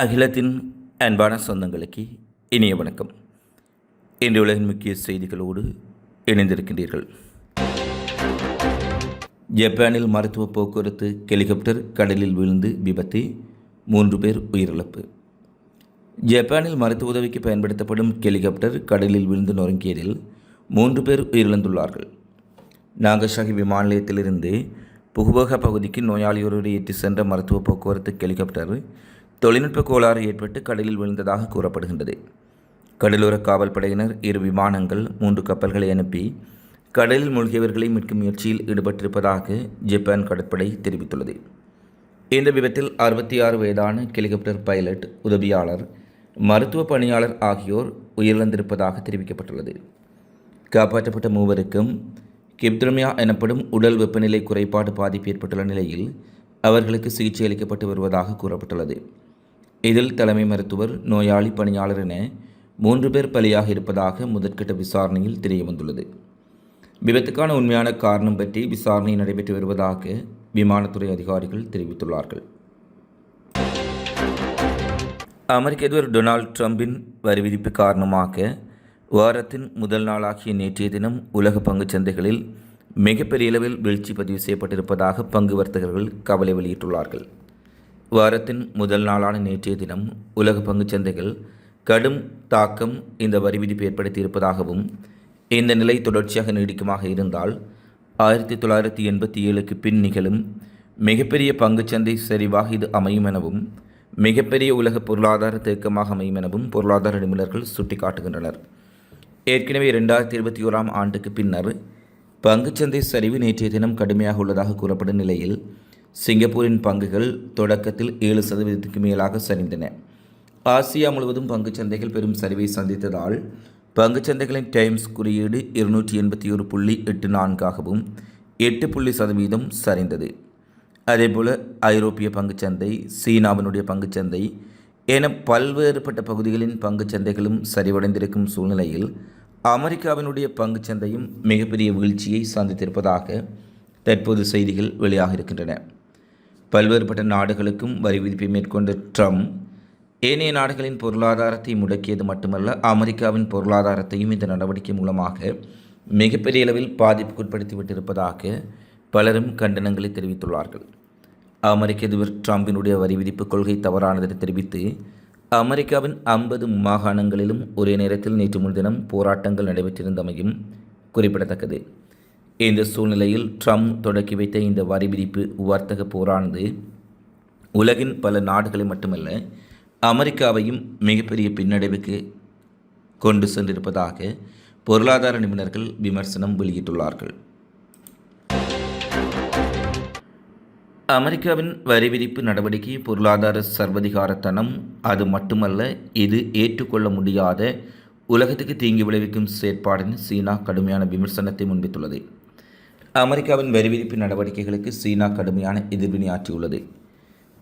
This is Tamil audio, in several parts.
அகிலத்தின் அன்பான சொந்தங்களுக்கு இனிய வணக்கம். இன்று உலகின் முக்கிய செய்திகளோடு இணைந்திருக்கின்றீர்கள். ஜப்பானில் மருத்துவ போக்குவரத்து ஹெலிகாப்டர் கடலில் விழுந்து விபத்து மூன்று பேர் உயிரிழப்பு. ஜப்பானில் மருத்துவ உதவிக்கு பயன்படுத்தப்படும் ஹெலிகாப்டர் கடலில் விழுந்து நொறுங்கியதில் மூன்று பேர் உயிரிழந்துள்ளார்கள். நாகசாகி விமான நிலையத்திலிருந்து புகுபோக பகுதிக்கு நோயாளியொருவரை ஏற்றி சென்ற மருத்துவ போக்குவரத்து ஹெலிகாப்டர் தொழில்நுட்ப கோளாறு ஏற்பட்டு கடலில் விழுந்ததாக கூறப்படுகின்றது. கடலோர காவல் படையினர் இரு விமானங்கள் மூன்று கப்பல்களை அனுப்பி கடலில் மூழ்கியவர்களை மீட்கும் முயற்சியில் ஈடுபட்டிருப்பதாக ஜப்பான் கடற்படை தெரிவித்துள்ளது. இந்த விபத்தில் அறுபத்தி ஆறு வயதான ஹெலிகாப்டர் பைலட் உதவியாளர் மருத்துவ பணியாளர் ஆகியோர் உயிரிழந்திருப்பதாக தெரிவிக்கப்பட்டுள்ளது. காப்பாற்றப்பட்ட மூவருக்கும் கிப்துரமியா எனப்படும் உடல் வெப்பநிலை குறைபாடு பாதிப்பு ஏற்பட்டுள்ள நிலையில் அவர்களுக்கு சிகிச்சை அளிக்கப்பட்டு வருவதாக கூறப்பட்டுள்ளது. இதில் தலைமை மருத்துவர் நோயாளி பணியாளர் என மூன்று பேர் பலியாக இருப்பதாக முதற்கட்ட விசாரணையில் தெரியவந்துள்ளது. விபத்துக்கான உண்மையான காரணம் பற்றி விசாரணை நடைபெற்று வருவதாக விமானத்துறை அதிகாரிகள் தெரிவித்துள்ளார்கள். அமெரிக்க அதிபர் டொனால்ட் ட்ரம்பின் வரி விதிப்பு காரணமாக வாரத்தின் முதல் நாளாகிய நேற்றைய தினம் உலக பங்குச் சந்தைகளில் மிகப்பெரிய அளவில் வீழ்ச்சி பதிவு செய்யப்பட்டிருப்பதாக பங்கு வர்த்தகர்கள் கவலை வெளியிட்டுள்ளார்கள். வாரத்தின் முதல் நாளான நேற்றைய தினம் உலக பங்குச் சந்தைகள் கடும் தாக்கம் இந்த வரி விதிப்பு ஏற்படுத்தியிருப்பதாகவும் இந்த நிலை தொடர்ச்சியாக நீடிக்குமாக இருந்தால் ஆயிரத்தி தொள்ளாயிரத்தி எண்பத்தி ஏழுக்கு பின் நிகழும் மிகப்பெரிய பங்குச்சந்தை சரிவாக இது அமையும் எனவும் மிகப்பெரிய உலக பொருளாதார தேக்கமாக அமையும் எனவும் பொருளாதார நிபுணர்கள் சுட்டிக்காட்டுகின்றனர். ஏற்கனவே இரண்டாயிரத்தி இருபத்தி ஓராம் ஆண்டுக்கு பின்னர் பங்குச்சந்தை சரிவு நேற்றைய தினம் கடுமையாக உள்ளதாக கூறப்படும் நிலையில் சிங்கப்பூரின் பங்குகள் தொடக்கத்தில் ஏழு சதவீதத்துக்கு மேலாக சரிந்தன. ஆசியா முழுவதும் பங்குச்சந்தைகள் பெரும் சரிவை சந்தித்ததால் பங்குச்சந்தைகளின் டைம்ஸ் குறியீடு இருநூற்றி எண்பத்தி ஒரு புள்ளி எட்டு நான்காகவும் எட்டு புள்ளி சதவீதம் சரிந்தது. அதேபோல் ஐரோப்பிய பங்குச்சந்தை சீனாவினுடைய பங்குச்சந்தை என பல்வேறுபட்ட பகுதிகளின் பங்குச்சந்தைகளும் சரிவடைந்திருக்கும் சூழ்நிலையில் அமெரிக்காவினுடைய பங்குச்சந்தையும் மிகப்பெரிய வீழ்ச்சியை சந்தித்திருப்பதாக தற்போது செய்திகள் வெளியாக இருக்கின்றன பல்வேறுபட்ட நாடுகளுக்கும் வரி விதிப்பை மேற்கொண்ட ட்ரம்ப் ஏனைய நாடுகளின் பொருளாதாரத்தை முடக்கியது மட்டுமல்ல அமெரிக்காவின் பொருளாதாரத்தையும் இந்த நடவடிக்கை மூலமாக மிகப்பெரிய அளவில் பாதிப்புக்குட்படுத்திவிட்டிருப்பதாக பலரும் கண்டனங்களை தெரிவித்துள்ளார்கள். அமெரிக்க அதிபர் ட்ரம்பினுடைய வரி விதிப்பு கொள்கை தவறானது தெரிவித்து அமெரிக்காவின் ஐம்பது மாகாணங்களிலும் ஒரே நேரத்தில் நேற்று முன்தினம் போராட்டங்கள் நடைபெற்றிருந்தமையும் குறிப்பிடத்தக்கது. இந்த சூழ்நிலையில் ட்ரம்ப் தொடக்கி வைத்த இந்த வரி விதிப்பு வர்த்தக போரானது உலகின் பல நாடுகளை மட்டுமல்ல அமெரிக்காவையும் மிகப்பெரிய பின்னடைவுக்கு கொண்டு சென்றிருப்பதாக பொருளாதார நிபுணர்கள் விமர்சனம் வெளியிட்டுள்ளார்கள். அமெரிக்காவின் வரி விதிப்பு நடவடிக்கை பொருளாதார சர்வதிகாரத்தனம். அது மட்டுமல்ல இது ஏற்றுக்கொள்ள முடியாத உலகத்துக்கு தீங்கு விளைவிக்கும் செயற்பாடுன்னு சீனா கடுமையான விமர்சனத்தை முன்வைத்துள்ளது. அமெரிக்காவின் வரி விதிப்பு நடவடிக்கைகளுக்கு சீனா கடுமையான எதிர்வினையாற்றியுள்ளது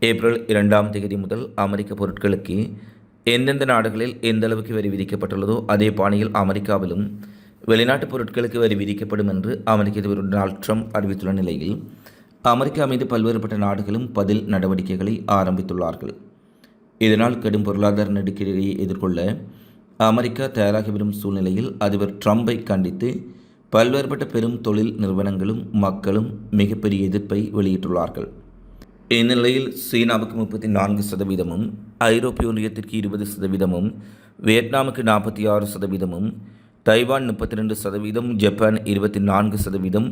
ஏப்ரல் இரண்டாம் தேதி முதல் அமெரிக்க பொருட்களுக்கு எந்தெந்த நாடுகளில் எந்த அளவுக்கு வரி விதிக்கப்பட்டுள்ளதோ அதே பாணியில் அமெரிக்காவிலும் வெளிநாட்டு பொருட்களுக்கு வரி விதிக்கப்படும் என்று அமெரிக்க அதிபர் டொனால்ட் ட்ரம்ப் அறிவித்துள்ள நிலையில் அமெரிக்கா மீது பல்வேறுபட்ட நாடுகளும் பதில் நடவடிக்கைகளை ஆரம்பித்துள்ளார்கள். இதனால் கடும் பொருளாதார நெருக்கடியை எதிர்கொள்ள அமெரிக்கா தயாராகி வரும் சூழ்நிலையில் அதிபர் ட்ரம்பை கண்டித்து பல்வேறுபட்ட பெரும் தொழில் நிறுவனங்களும் மக்களும் மிகப்பெரிய எதிர்ப்பை வெளியிட்டுள்ளார்கள். இந்நிலையில் சீனாவுக்கு முப்பத்தி நான்கு சதவீதமும் ஐரோப்பிய ஒன்றியத்திற்கு இருபது சதவீதமும் வியட்நாமுக்கு நாற்பத்தி ஆறு சதவீதமும் தைவான் முப்பத்தி ரெண்டு சதவீதம் ஜப்பான் இருபத்தி நான்கு சதவீதம்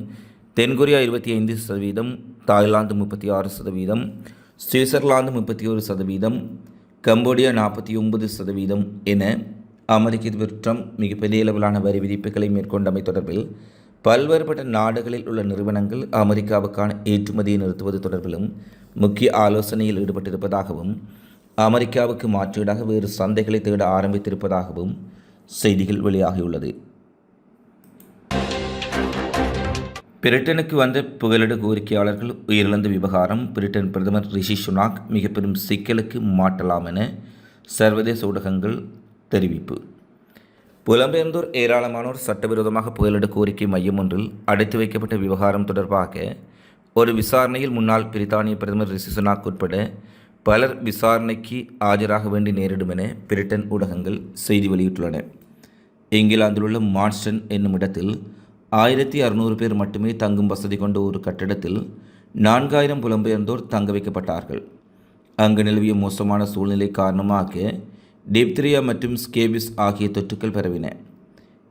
தென்கொரியா இருபத்தி ஐந்து சதவீதம் தாய்லாந்து முப்பத்தி ஆறு சதவீதம் சுவிட்சர்லாந்து முப்பத்தி ஒரு சதவீதம் கம்போடியா நாற்பத்தி ஒன்பது சதவீதம் என அமெரிக்க அதிபர் ட்ரம்ப் மிகப்பெரிய அளவிலான வரி விதிப்புகளை மேற்கொண்டமை தொடர்பில் பல்வேறுபட்ட நாடுகளில் உள்ள நிறுவனங்கள் அமெரிக்காவுக்கான ஏற்றுமதியை நிறுத்துவது தொடர்பிலும் முக்கிய ஆலோசனையில் ஈடுபட்டிருப்பதாகவும் அமெரிக்காவுக்கு மாற்றீடாக வேறு சந்தைகளை தேட ஆரம்பித்திருப்பதாகவும் செய்திகள் வெளியாகியுள்ளது. பிரிட்டனுக்கு வந்த புகலிட கோரிக்கையாளர்கள் உயிரிழந்த விவகாரம் பிரிட்டன் பிரதமர் ரிஷி சுனாக் மிக பெரும் சிக்கலுக்கு மாட்டலாம் என சர்வதேச ஊடகங்கள் தெரிவிப்பு. புலம்பெயர்ந்தோர் ஏராளமானோர் சட்டவிரோதமாக புகலிட கோரிக்கை மையம் ஒன்றில் அடைத்து வைக்கப்பட்ட விவகாரம் தொடர்பாக ஒரு விசாரணையில் முன்னாள் பிரித்தானிய பிரதமர் ரிஷி சுனாக் உட்பட பலர் விசாரணைக்கு ஆஜராக வேண்டி நேரிடும் என பிரிட்டன் ஊடகங்கள் செய்தி வெளியிட்டுள்ளன. இங்கிலாந்தில் உள்ள மான்ஸ்டன் என்னும் இடத்தில் ஆயிரத்தி அறுநூறு பேர் மட்டுமே தங்கும் வசதி கொண்ட ஒரு கட்டிடத்தில் நான்காயிரம் புலம்பெயர்ந்தோர் தங்க வைக்கப்பட்டார்கள். அங்கு நிலவிய மோசமான சூழ்நிலை காரணமாக டிப்திரியா மற்றும் ஸ்கேபிஸ் ஆகிய தொற்றுக்கள் பரவின.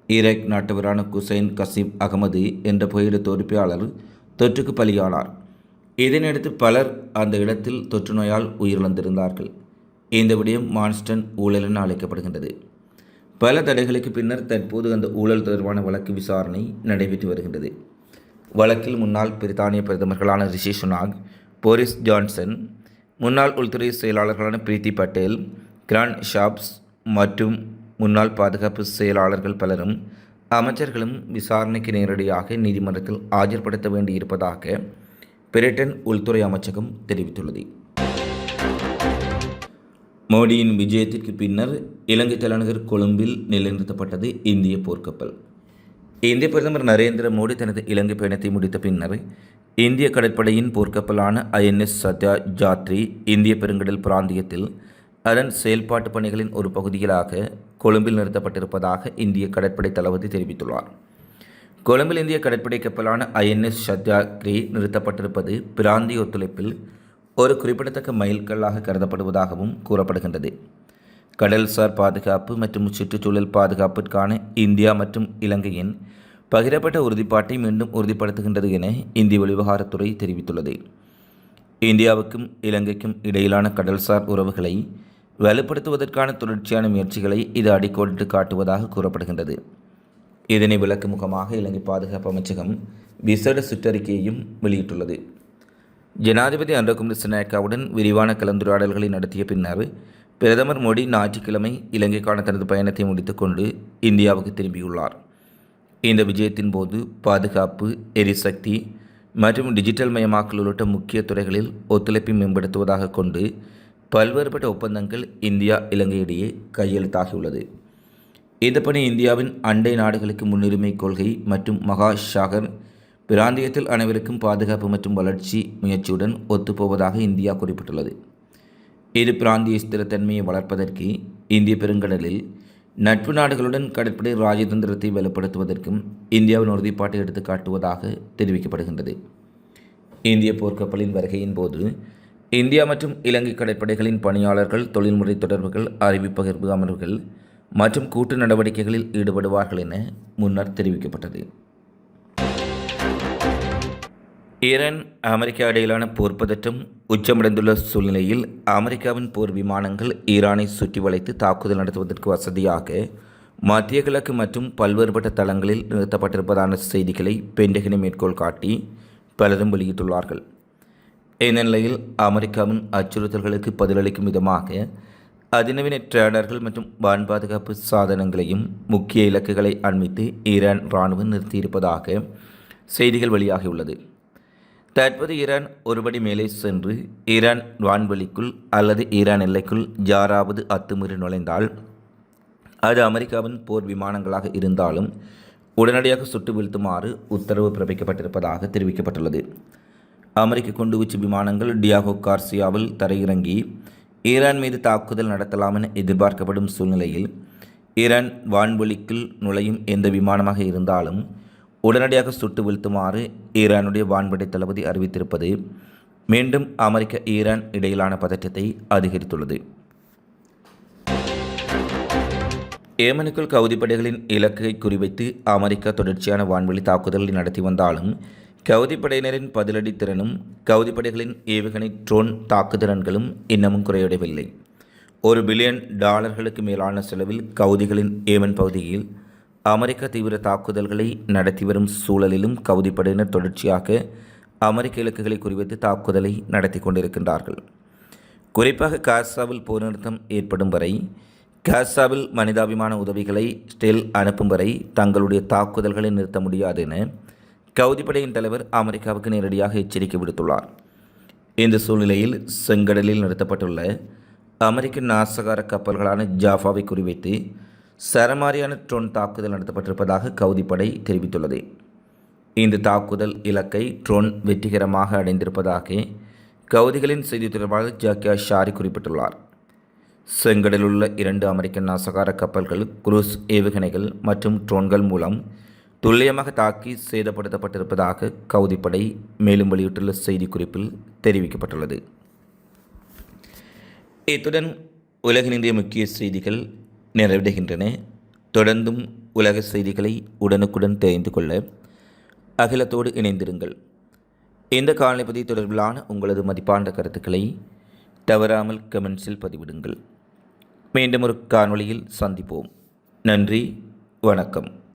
ஈராக் நாட்டவரான குசைன் கசீப் அகமது என்ற புகையிட தொறுப்பியாளர் தொற்றுக்கு பலியானார். இதனையடுத்து பலர் அந்த இடத்தில் தொற்று நோயால் உயிரிழந்திருந்தார்கள். இந்த விடயம் மான்ஸ்டன் ஊழல் என அழைக்கப்படுகின்றது. பல தடைகளுக்கு பின்னர் தற்போது அந்த ஊழல் தொடர்பான வழக்கு விசாரணை நடைபெற்று வருகின்றது. வழக்கில் முன்னாள் பிரித்தானிய பிரதமர்களான ரிஷி சுனாக் போரிஸ் ஜான்சன் முன்னாள் உள்துறை செயலாளர்களான பிரீத்தி பட்டேல் கிராண்ட் ஷாப்ஸ் மற்றும் முன்னாள் பாதுகாப்பு செயலாளர்கள் பலரும் அமைச்சர்களும் விசாரணைக்கு நேரடியாக நீதிமன்றத்தில் ஆஜர்படுத்த வேண்டியிருப்பதாக பிரிட்டன் உள்துறை அமைச்சகம் தெரிவித்துள்ளது. மோடியின் விஜயத்திற்கு பின்னர் இலங்கை தலைநகர் கொழும்பில் நிலைநிறுத்தப்பட்டது இந்திய போர்க்கப்பல். இந்திய பிரதமர் நரேந்திர மோடி தனது இலங்கை பயணத்தை முடித்த பின்னர் இந்திய கடற்படையின் போர்க்கப்பலான ஐஎன்எஸ் சத்யா ஜாத்ரி இந்திய பெருங்கடல் பிராந்தியத்தில் அதன் செயல்பாட்டு பணிகளின் ஒரு பகுதிகளாக கொழும்பில் நிறுத்தப்பட்டிருப்பதாக இந்திய கடற்படை தளபதி தெரிவித்துள்ளார். கொழும்பில் இந்திய கடற்படை கப்பலான ஐஎன்எஸ் சத்யாகிரி நிறுத்தப்பட்டிருப்பது பிராந்திய ஒத்துழைப்பில் ஒரு குறிப்பிடத்தக்க மைல்கல்லாக கருதப்படுவதாகவும் கூறப்படுகின்றது. கடல்சார் பாதுகாப்பு மற்றும் சுற்றுச்சூழல் பாதுகாப்பிற்கான இந்தியா மற்றும் இலங்கையின் பகிரப்பட்ட உறுதிப்பாட்டை மீண்டும் உறுதிப்படுத்துகின்றது என இந்திய வெளிவகாரத்துறை தெரிவித்துள்ளது. இந்தியாவுக்கும் இலங்கைக்கும் இடையிலான கடல்சார் உறவுகளை வலுப்படுத்துவதற்கான தொடர்ச்சியான முயற்சிகளை இது அடிக்கோடிட்டு காட்டுவதாக கூறப்படுகின்றது. இதனை விளக்கும் முகமாக இலங்கை பாதுகாப்பு அமைச்சகம் விசேட சுற்றறிக்கையையும் வெளியிட்டுள்ளது. ஜனாதிபதி அன்றகுமார் சிநாயக்காவுடன் விரிவான கலந்துரையாடல்களை நடத்திய பின்னர் பிரதமர் மோடி ஞாயிற்றுக்கிழமை இலங்கைக்கான தனது பயணத்தை முடித்துக்கொண்டு இந்தியாவுக்கு திரும்பியுள்ளார். இந்த விஜயத்தின் போது பாதுகாப்பு எரிசக்தி மற்றும் டிஜிட்டல் மயமாக்கல் உள்ளிட்ட முக்கிய துறைகளில் ஒத்துழைப்பை மேம்படுத்துவதாக கொண்டு பல்வேறுபட்ட ஒப்பந்தங்கள் இந்தியா இலங்கையிடையே கையெழுத்தாகியுள்ளது. இந்த பணி இந்தியாவின் அண்டை நாடுகளுக்கு முன்னுரிமை கொள்கை மற்றும் மகா சாகர் பிராந்தியத்தில் அனைவருக்கும் பாதுகாப்பு மற்றும் வளர்ச்சி முயற்சியுடன் ஒத்துப்போவதாக இந்தியா குறிப்பிட்டுள்ளது. இது பிராந்திய ஸ்திரத்தன்மையை வளர்ப்பதற்கு இந்திய பெருங்கடலில் நட்பு நாடுகளுடன் கடற்படை ராஜதந்திரத்தை வலுப்படுத்துவதற்கும் இந்தியாவின் உறுதிப்பாட்டை எடுத்து காட்டுவதாக தெரிவிக்கப்படுகின்றது. இந்திய போர்க்கப்பலின் வருகையின் போது இந்தியா மற்றும் இலங்கை கடற்படைகளின் பணியாளர்கள் தொழில்முறை தொடர்புகள் அறிவிப்பகிர்வு அமர்வுகள் மற்றும் கூட்டு நடவடிக்கைகளில் ஈடுபடுவார்கள் என முன்னர் தெரிவிக்கப்பட்டது. ஈரான் அமெரிக்கா இடையிலான போர் பதற்றம் உச்சமடைந்துள்ள சூழ்நிலையில் அமெரிக்காவின் போர் விமானங்கள் ஈரானை சுற்றி வளைத்து தாக்குதல் நடத்துவதற்கு வசதியாக மத்திய கிழக்கு மற்றும் பல்வேறுபட்ட தளங்களில் நிறுத்தப்பட்டிருப்பதான செய்திகளை பெண்டகனை மேற்கோள் காட்டி பலரும் வெளியிட்டுள்ளார்கள். இந்த நிலையில் அமெரிக்காவின் அச்சுறுத்தல்களுக்கு பதிலளிக்கும் விதமாக அதிநவீன ட்ரேடர்கள் மற்றும் வான் பாதுகாப்பு சாதனங்களையும் முக்கிய இலக்குகளை அண்மித்து ஈரான் இராணுவம் நிறுத்தியிருப்பதாக செய்திகள் வெளியாகியுள்ளது. தற்போது ஈரான் ஒருபடி மேலே சென்று ஈரான் வான்வெளிக்குள் அல்லது ஈரான் எல்லைக்குள் யாராவது அத்துமீறி நுழைந்தால் அது அமெரிக்காவின் போர் விமானங்களாக இருந்தாலும் உடனடியாக சுட்டு வீழ்த்துமாறு உத்தரவு பிறப்பிக்கப்பட்டிருப்பதாக தெரிவிக்கப்பட்டுள்ளது. அமெரிக்க குண்டுவீச்சு விமானங்கள் டியாகோ கார்சியாவில் தரையிறங்கி ஈரான் மீது தாக்குதல் நடத்தலாம் என எதிர்பார்க்கப்படும் சூழ்நிலையில் ஈரான் வான்வெளிக்குள் நுழையும் எந்த விமானமாக இருந்தாலும் உடனடியாக சுட்டு வீழ்த்துமாறு ஈரானுடைய வான்படை தளபதி அறிவித்திருப்பது மீண்டும் அமெரிக்க ஈரான் இடையிலான பதற்றத்தை அதிகரித்துள்ளது. ஏமனுக்குள் கவுதிப்படைகளின் இலக்கை குறிவைத்து அமெரிக்கா தொடர்ச்சியான வான்வெளி தாக்குதல்களை நடத்தி வந்தாலும் கவுதிப்படையினரின் பதிலடி திறனும் கவுதிப்படைகளின் ஏவுகணை ட்ரோன் தாக்குதிறன்களும் இன்னமும் குறையடையவில்லை. ஒரு பில்லியன் டாலர்களுக்கு மேலான செலவில் கவுதிகளின் ஏமன் பகுதியில் அமெரிக்க தீவிர தாக்குதல்களை நடத்தி வரும் சூழலிலும் கவுதிப்படையினர் தொடர்ச்சியாக அமெரிக்க இலக்குகளை குறிவைத்து தாக்குதலை நடத்தி கொண்டிருக்கின்றார்கள். குறிப்பாக காசாவில் போர் நிறுத்தம் ஏற்படும் வரை காசாவில் மனிதாபிமான உதவிகளை ஸ்டெல் அனுப்பும் வரை தங்களுடைய தாக்குதல்களை நிறுத்த முடியாது என கவுதிப்படையின் தலைவர் அமெரிக்காவுக்கு நேரடியாக எச்சரிக்கை விடுத்துள்ளார். இந்த சூழ்நிலையில் செங்கடலில் நிறுத்தப்பட்டுள்ள அமெரிக்க நாசகார கப்பல்களான ஜாஃபாவை குறிவைத்து சரமாரியான ட்ரோன் தாக்குதல் நடத்தப்பட்டிருப்பதாக கவுதிப்படை தெரிவித்துள்ளது. இந்த தாக்குதல் இலக்கை ட்ரோன் வெற்றிகரமாக அடைந்திருப்பதாக கவுதிகளின் செய்தி தொடர்பாளர் ஜாக்கியா ஷாரி குறிப்பிட்டுள்ளார். செங்கடலுள்ள இரண்டு அமெரிக்க நாசகார கப்பல்கள் குரூஸ் ஏவுகணைகள் மற்றும் ட்ரோன்கள் மூலம் துல்லியமாக தாக்கி சேதப்படுத்தப்பட்டிருப்பதாக கவுதிப்படை மேலும் வெளியிட்டுள்ள செய்திக்குறிப்பில் தெரிவிக்கப்பட்டுள்ளது. இத்துடன் உலகின் இந்திய முக்கிய செய்திகள் நிறைவடைகின்றன. தொடர்ந்தும் உலக செய்திகளை உடனுக்குடன் தெரிந்து கொள்ள அகிலத்தோடு இணைந்திருங்கள். இந்த காலநிபதி தொடர்பிலான உங்களது மதிப்பான கருத்துக்களை தவறாமல் கமெண்ட்ஸில் பதிவிடுங்கள். மீண்டும் ஒரு காணொளியில் சந்திப்போம். நன்றி வணக்கம்.